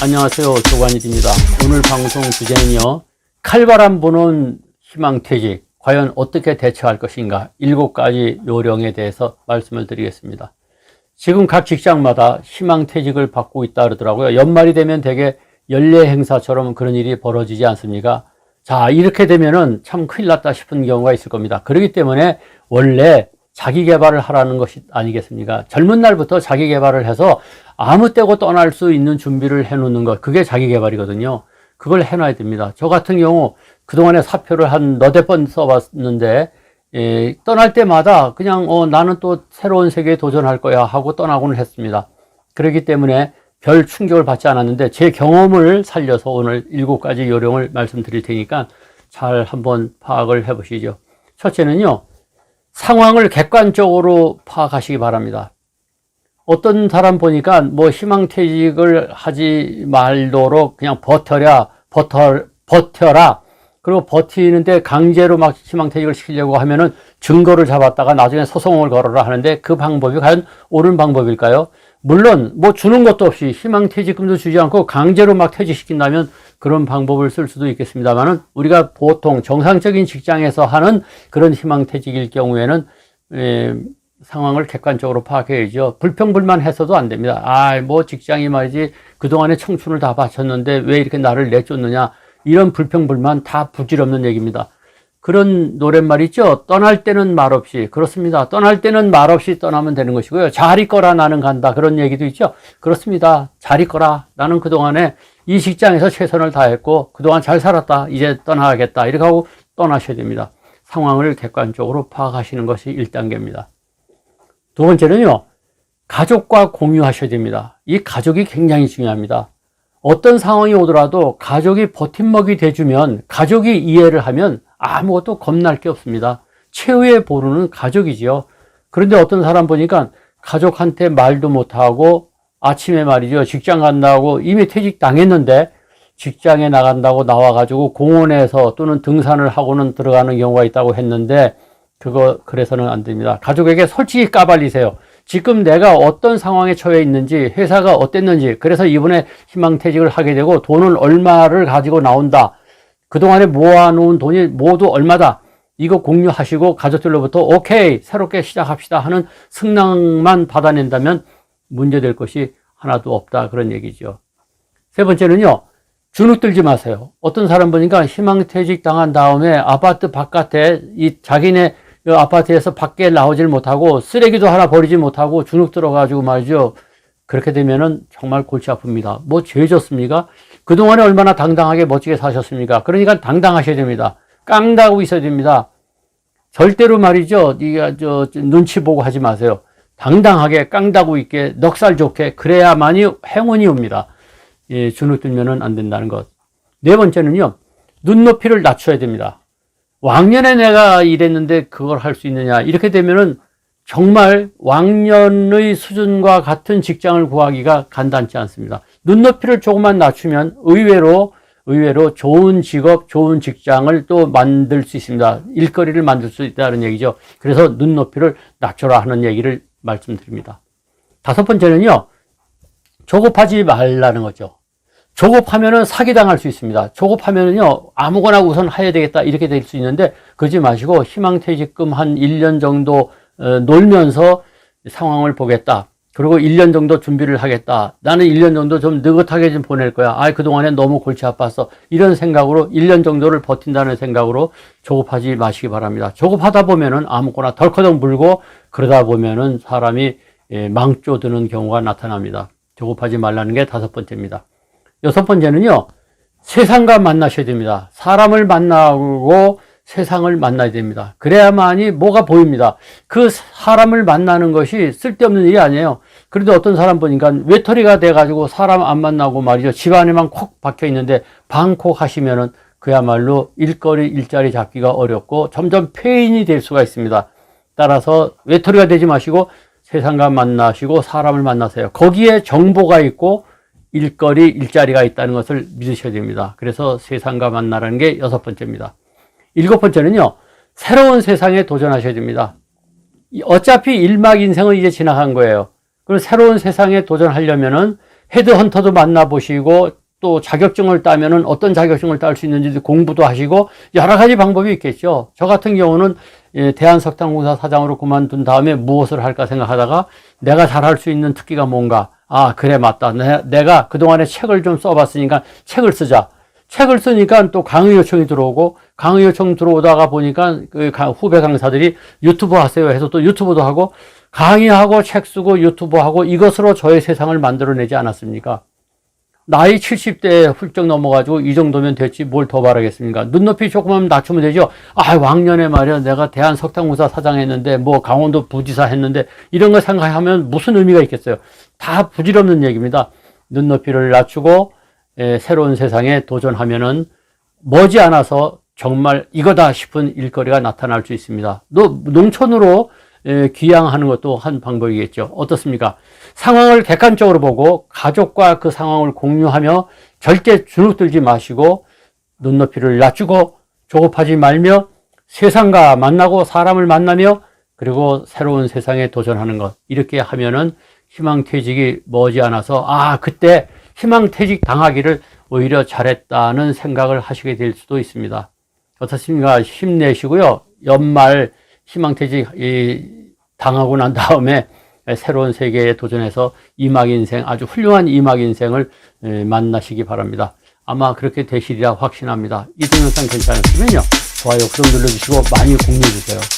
안녕하세요. 조관일입니다. 오늘 방송 주제는요. 칼바람 부는 희망퇴직, 과연 어떻게 대처할 것인가 일곱 가지 요령에 대해서 말씀을 드리겠습니다. 지금 각 직장마다 희망퇴직을 받고 있다 그러더라고요. 연말이 되면 되게 연례 행사처럼 그런 일이 벌어지지 않습니까? 자, 이렇게 되면은 참 큰일 났다 싶은 경우가 있을 겁니다. 그렇기 때문에 원래 자기 개발을 하라는 것이 아니겠습니까? 젊은 날부터 자기 개발을 해서 아무 때고 떠날 수 있는 준비를 해 놓는 것, 그게 자기 개발이거든요. 그걸 해놔야 됩니다. 저 같은 경우 그동안에 사표를 한 너댓 번 써봤는데, 예, 떠날 때마다 그냥, 어, 나는 또 새로운 세계에 도전할 거야 하고 떠나고는 했습니다. 그렇기 때문에 별 충격을 받지 않았는데 제 경험을 살려서 오늘 일곱 가지 요령을 말씀드릴 테니까 잘 한번 파악을 해 보시죠. 첫째는요, 상황을 객관적으로 파악하시기 바랍니다. 어떤 사람 보니까 뭐 희망퇴직을 하지 말도록 그냥 버텨라, 버텨, 버텨라. 그리고 버티는데 강제로 막 희망퇴직을 시키려고 하면은 증거를 잡았다가 나중에 소송을 걸어라 하는데 그 방법이 과연 옳은 방법일까요? 물론 뭐 주는 것도 없이 희망퇴직금도 주지 않고 강제로 막 퇴직시킨다면 그런 방법을 쓸 수도 있겠습니다만은 우리가 보통 정상적인 직장에서 하는 그런 희망퇴직일 경우에는 에, 상황을 객관적으로 파악해야죠. 불평불만 해서도 안 됩니다. 아, 뭐 직장이 말이지 그동안에 청춘을 다 바쳤는데 왜 이렇게 나를 내쫓느냐. 이런 불평불만 다 부질없는 얘기입니다. 그런 노랫말 있죠? 떠날 때는 말없이. 그렇습니다. 떠날 때는 말없이 떠나면 되는 것이고요. 잘 있거라 나는 간다. 그런 얘기도 있죠? 그렇습니다. 잘 있거라. 나는 그동안에 이 직장에서 최선을 다했고 그동안 잘 살았다. 이제 떠나야겠다. 이렇게 하고 떠나셔야 됩니다. 상황을 객관적으로 파악하시는 것이 1단계입니다. 두 번째는요, 가족과 공유하셔야 됩니다. 이 가족이 굉장히 중요합니다. 어떤 상황이 오더라도 가족이 버팀목이 돼주면, 가족이 이해를 하면 아무것도 겁날 게 없습니다. 최후의 보루는 가족이지요. 그런데 어떤 사람 보니까 가족한테 말도 못하고 아침에 말이죠. 직장 간다고 이미 퇴직 당했는데 직장에 나간다고 나와가지고 공원에서 또는 등산을 하고는 들어가는 경우가 있다고 했는데 그거 그래서는 안 됩니다. 가족에게 솔직히 까발리세요. 지금 내가 어떤 상황에 처해 있는지 회사가 어땠는지 그래서 이번에 희망퇴직을 하게 되고 돈은 얼마를 가지고 나온다. 그동안에 모아놓은 돈이 모두 얼마다. 이거 공유하시고 가족들로부터 오케이 새롭게 시작합시다 하는 승낙만 받아낸다면 문제될 것이 하나도 없다 그런 얘기죠. 세 번째는요. 주눅 들지 마세요. 어떤 사람 보니까 희망퇴직 당한 다음에 아파트 바깥에 이 자기네 그 아파트에서 밖에 나오질 못하고 쓰레기도 하나 버리지 못하고 주눅 들어가지고 말이죠. 그렇게 되면은 정말 골치 아픕니다. 뭐 죄졌습니까? 그동안에 얼마나 당당하게 멋지게 사셨습니까? 그러니까 당당하셔야 됩니다. 깡다고 있어야 됩니다. 절대로 말이죠. 이가 저 눈치 보고 하지 마세요. 당당하게 깡다고 있게 넉살 좋게 그래야만이 행운이 옵니다. 예, 주눅 들면은 안 된다는 것. 네 번째는요. 눈높이를 낮춰야 됩니다. 왕년에 내가 이랬는데 그걸 할 수 있느냐. 이렇게 되면은 정말 왕년의 수준과 같은 직장을 구하기가 간단치 않습니다. 눈높이를 조금만 낮추면 의외로 의외로 좋은 직업, 좋은 직장을 또 만들 수 있습니다. 일거리를 만들 수 있다는 얘기죠. 그래서 눈높이를 낮춰라 하는 얘기를 말씀드립니다. 다섯 번째는요. 조급하지 말라는 거죠. 조급하면은 사기당할 수 있습니다. 조급하면은요, 아무거나 우선 해야 되겠다, 이렇게 될 수 있는데, 그러지 마시고, 희망퇴직금 한 1년 정도 어, 놀면서 상황을 보겠다. 그리고 1년 정도 준비를 하겠다. 나는 1년 정도 좀 느긋하게 좀 보낼 거야. 아, 그동안에 너무 골치 아팠어. 이런 생각으로 1년 정도를 버틴다는 생각으로 조급하지 마시기 바랍니다. 조급하다 보면은 아무거나 덜커덩 물고 그러다 보면은 사람이 예, 망조드는 경우가 나타납니다. 조급하지 말라는 게 다섯 번째입니다. 여섯 번째는요, 세상과 만나셔야 됩니다. 사람을 만나고 세상을 만나야 됩니다. 그래야만이 뭐가 보입니다. 그 사람을 만나는 것이 쓸데없는 일이 아니에요. 그래도 어떤 사람 보니까 외톨이가 돼가지고 사람 안 만나고 말이죠. 집 안에만 콕 박혀 있는데 방콕 하시면은 그야말로 일거리, 일자리 잡기가 어렵고 점점 폐인이 될 수가 있습니다. 따라서 외톨이가 되지 마시고 세상과 만나시고 사람을 만나세요. 거기에 정보가 있고 일거리, 일자리가 있다는 것을 믿으셔야 됩니다. 그래서 세상과 만나라는 게 여섯 번째입니다. 일곱 번째는요, 새로운 세상에 도전하셔야 됩니다. 어차피 일막 인생은 이제 지나간 거예요. 그리고 새로운 세상에 도전하려면은 헤드헌터도 만나보시고 또 자격증을 따면은 어떤 자격증을 딸 수 있는지 공부도 하시고 여러 가지 방법이 있겠죠. 저 같은 경우는 예, 대한석탄공사 사장으로 그만둔 다음에 무엇을 할까 생각하다가 내가 잘할 수 있는 특기가 뭔가 아 그래 맞다 내, 내가 그동안에 책을 좀 써봤으니까 책을 쓰자 책을 쓰니까 또 강의 요청이 들어오고 강의 요청 들어오다가 보니까 그 가- 후배 강사들이 유튜브 하세요 해서 또 유튜브도 하고 강의하고 책 쓰고 유튜브 하고 이것으로 저의 세상을 만들어내지 않았습니까? 나이 70대 훌쩍 넘어가지고 이 정도면 됐지 뭘 더 바라겠습니까? 눈높이 조금만 낮추면 되죠. 아, 왕년에 말이야 내가 대한석탄공사 사장했는데 뭐 강원도 부지사 했는데 이런 거 생각하면 무슨 의미가 있겠어요? 다 부질없는 얘기입니다. 눈높이를 낮추고 에, 새로운 세상에 도전하면은 머지않아서 정말 이거다 싶은 일거리가 나타날 수 있습니다. 또 농촌으로 에, 귀향하는 것도 한 방법이겠죠. 어떻습니까? 상황을 객관적으로 보고 가족과 그 상황을 공유하며 절대 주눅들지 마시고 눈높이를 낮추고 조급하지 말며 세상과 만나고 사람을 만나며 그리고 새로운 세상에 도전하는 것 이렇게 하면은 희망퇴직이 머지않아서 아 그때 희망퇴직 당하기를 오히려 잘했다는 생각을 하시게 될 수도 있습니다. 어떻습니까? 힘내시고요. 연말 희망퇴직 이, 당하고 난 다음에 새로운 세계에 도전해서 이막 인생 아주 훌륭한 이막 인생을 에, 만나시기 바랍니다. 아마 그렇게 되시리라 확신합니다. 이 동영상 괜찮으시면요. 좋아요, 구독 눌러주시고 많이 공유해 주세요.